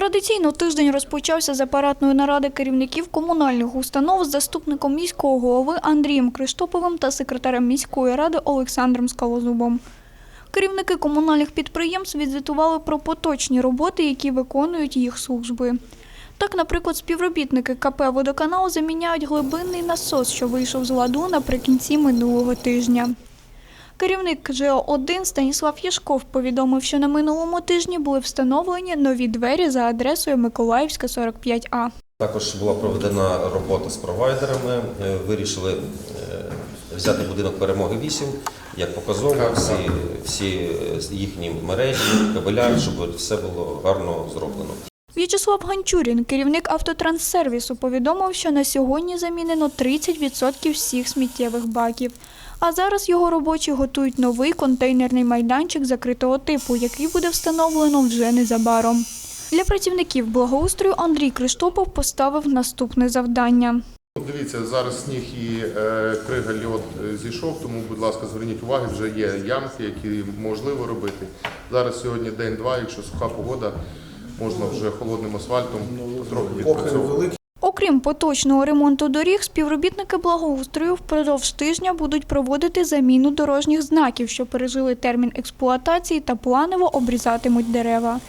Традиційно тиждень розпочався з апаратної наради керівників комунальних установ з заступником міського голови Андрієм Криштоповим та секретарем міської ради Олександром Скалозубом. Керівники комунальних підприємств відзвітували про поточні роботи, які виконують їх служби. Так, наприклад, співробітники КП «Водоканал» заміняють глибинний насос, що вийшов з ладу наприкінці минулого тижня. Керівник ЖО-1 Станіслав Яшков повідомив, що на минулому тижні були встановлені нові двері за адресою Миколаївська, 45А. Також була проведена робота з провайдерами. Вирішили е, взяти будинок перемоги 8 як показово, всі, всі е, їхні мережі, кабеля, щоб все було гарно зроблено. В'ячеслав Ганчурін, керівник автотранссервісу, повідомив, що на сьогодні замінено 30% всіх сміттєвих баків. А зараз його робочі готують новий контейнерний майданчик закритого типу, який буде встановлено вже незабаром. Для працівників благоустрою Андрій Криштопов поставив наступне завдання. Дивіться, зараз сніг і е, крига льод е, зійшов, тому, будь ласка, зверніть увагу, вже є ямки, які можливо робити. Зараз сьогодні день-два, якщо суха погода, можна вже холодним асфальтом трохи відпрацьовувати. Окрім поточного ремонту доріг, співробітники благоустрою впродовж тижня будуть проводити заміну дорожніх знаків, що пережили термін експлуатації та планово обрізатимуть дерева.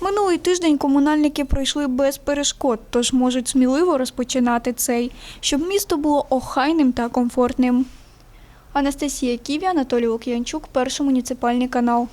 Минулий тиждень комунальники пройшли без перешкод, тож можуть сміливо розпочинати цей, щоб місто було охайним та комфортним. Анастасія Ківі, Анатолій Лук'янчук, перший муніципальний канал.